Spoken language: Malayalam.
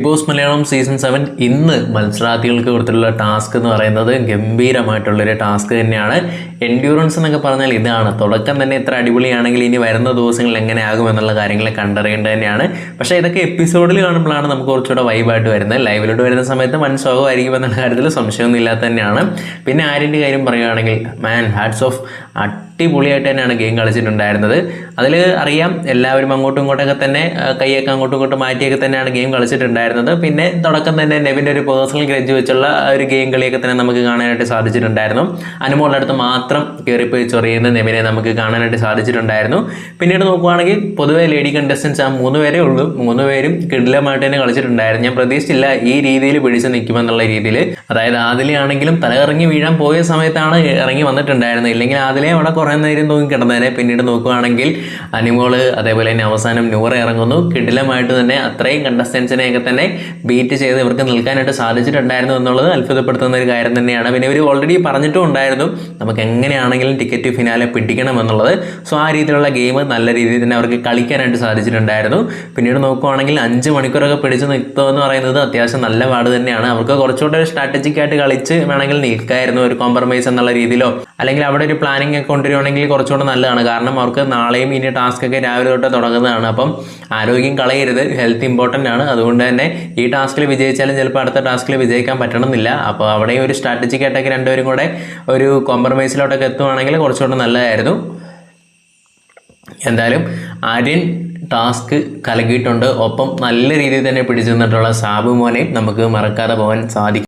Big Boss Malayalam season seven ഇന്ന് മത്സരാർത്ഥികൾക്ക് കൊടുത്തിട്ടുള്ള ടാസ്ക് എന്ന് പറയുന്നത് ഗംഭീരമായിട്ടുള്ളൊരു ടാസ്ക് തന്നെയാണ്. എൻഡ്യൂറൻസ് എന്നൊക്കെ പറഞ്ഞാൽ ഇതാണ്. തുടക്കം തന്നെ ഇത്ര അടിപൊളിയാണെങ്കിൽ ഇനി വരുന്ന ദിവസങ്ങളിൽ എങ്ങനെ ആകും എന്നുള്ള കാര്യങ്ങൾ കണ്ടറിയേണ്ടത് തന്നെയാണ്. പക്ഷേ ഇതൊക്കെ എപ്പിസോഡിൽ കാണുമ്പോഴാണ് നമുക്ക് കുറച്ചുകൂടെ വൈബായിട്ട് വരുന്നത്. ലൈവിലോട്ട് വരുന്ന സമയത്ത് വൻ സുഖമായിരിക്കും എന്നുള്ള കാര്യത്തിൽ സംശയമൊന്നും ഇല്ലാത്ത തന്നെയാണ്. പിന്നെ ആര്യന്റെ കാര്യം പറയുകയാണെങ്കിൽ മാൻ ഹാറ്റ്സ് ഓഫ് അടിപൊളിയായിട്ട് തന്നെയാണ് ഗെയിം കളിച്ചിട്ടുണ്ടായിരുന്നത്. അതിൽ അറിയാം എല്ലാവരും അങ്ങോട്ടും ഇങ്ങോട്ടൊക്കെ തന്നെ കൈയൊക്കെ അങ്ങോട്ടും ഇങ്ങോട്ടും മാറ്റിയൊക്കെ തന്നെയാണ് ഗെയിം കളിച്ചിട്ടുണ്ടായിരുന്നത്. പിന്നെ തുടക്കം തന്നെ നെവിന്റെ ഒരു പേഴ്സണൽ ഗ്രജ് വെച്ചുള്ള ഒരു ഗെയിം കളിയൊക്കെ തന്നെ നമുക്ക് കാണാനായിട്ട് സാധിച്ചിട്ടുണ്ടായിരുന്നു. അനുമോളുടെ അടുത്ത് മാത്രം കയറിപ്പോയി ചൊറിയുന്ന നെവിനെ നമുക്ക് കാണാനായിട്ട് സാധിച്ചിട്ടുണ്ടായിരുന്നു. പിന്നീട് നോക്കുവാണെങ്കിൽ പൊതുവേ ലേഡി കണ്ടസ്റ്റൻസ് ആ മൂന്ന് പേരേ ഉള്ളൂ. മൂന്ന് പേരും കിടിലമായിട്ട് തന്നെ കളിച്ചിട്ടുണ്ടായിരുന്നു. ഞാൻ പ്രതീക്ഷിച്ചില്ല ഈ രീതിയിൽ പിടിച്ച് നിൽക്കുമെന്നുള്ള രീതിയിൽ. അതായത് ആദിലെ ആണെങ്കിലും തലകറങ്ങി വീഴാൻ പോയ സമയത്താണ് ഇറങ്ങി വന്നിട്ടുണ്ടായിരുന്നത്. ഇല്ലെങ്കിൽ ആദിലെ അവിടെ കുറേ നേരം നോക്കി കിടന്നേനെ പിന്നീട് നോക്കുകയാണെങ്കിൽ അനിമോൾ അതേപോലെ തന്നെ അവസാനം നൂറ് ഇറങ്ങുന്നു. കിടിലമായിട്ട് തന്നെ അത്രയും കണ്ടസ്റ്റൻസിനെയൊക്കെ തന്നെ ബീറ്റ് ചെയ്ത് ഇവർക്ക് നിൽക്കാനായിട്ട് സാധിച്ചിട്ടുണ്ടായിരുന്നു എന്നുള്ളത് അത്ഭുതപ്പെടുത്തുന്ന ഒരു കാര്യം തന്നെയാണ്. പിന്നെ ഇവർ ഓൾറെഡി പറഞ്ഞിട്ടും ഉണ്ടായിരുന്നു. നമുക്ക് എങ്ങനെയാണെങ്കിലും ടിക്കറ്റ് ഫിനാലെ പിടിക്കണം എന്നുള്ളത്. സോ ആ രീതിയിലുള്ള ഗെയിം നല്ല രീതിയിൽ തന്നെ അവർക്ക് കളിക്കാനായിട്ട് സാധിച്ചിട്ടുണ്ടായിരുന്നു. പിന്നീട് നോക്കുവാണെങ്കിൽ അഞ്ച് മണിക്കൂറൊക്കെ പിടിച്ച് നിൽക്കുക എന്ന് പറയുന്നത് അത്യാവശ്യം നല്ല പാട് തന്നെയാണ്. അവർക്ക് കുറച്ചുകൂടെ ഒരു സ്ട്രാറ്റജിക് ആയിട്ട് കളിച്ച് വേണമെങ്കിൽ നിൽക്കായിരുന്നു. ഒരു കോംപ്രമൈസ് എന്നുള്ള രീതിയിലോ അല്ലെങ്കിൽ അവിടെ ഒരു പ്ലാനിങ് ഒക്കെ കുറച്ചുകൂടെ നല്ലതാണ്. കാരണം അവർക്ക് നാളെയും ഇനി ടാസ്ക് ഒക്കെ രാവിലെ തൊട്ട് തുടങ്ങുന്നതാണ്. അപ്പം ആരോഗ്യം കളയരുത്. ഹെൽത്ത് ഇമ്പോർട്ടന്റ് ആണ്. അതുകൊണ്ട് തന്നെ ഈ ടാസ്കിൽ വിജയിച്ചാലും ചിലപ്പോൾ അടുത്ത ടാസ്കിൽ വിജയിക്കാൻ പറ്റണമെന്നില്ല. അപ്പോൾ അവിടെയും ഒരു സ്ട്രാറ്റജിക് ആയിട്ടൊക്കെ രണ്ടുപേരും കൂടെ ഒരു കോംപ്രമൈസിലോട്ടൊക്കെ എത്തുവാണെങ്കിൽ കുറച്ചുകൂടെ നല്ലതായിരുന്നു. എന്തായാലും ആര്യൻ ടാസ്ക് കലകിയിട്ടുണ്ട് ഒപ്പം നല്ല രീതിയിൽ തന്നെ പിടിച്ചു നിന്നിട്ടുള്ള സാബു മോനെയും നമുക്ക് മറക്കാതെ പോകാൻ സാധിക്കും.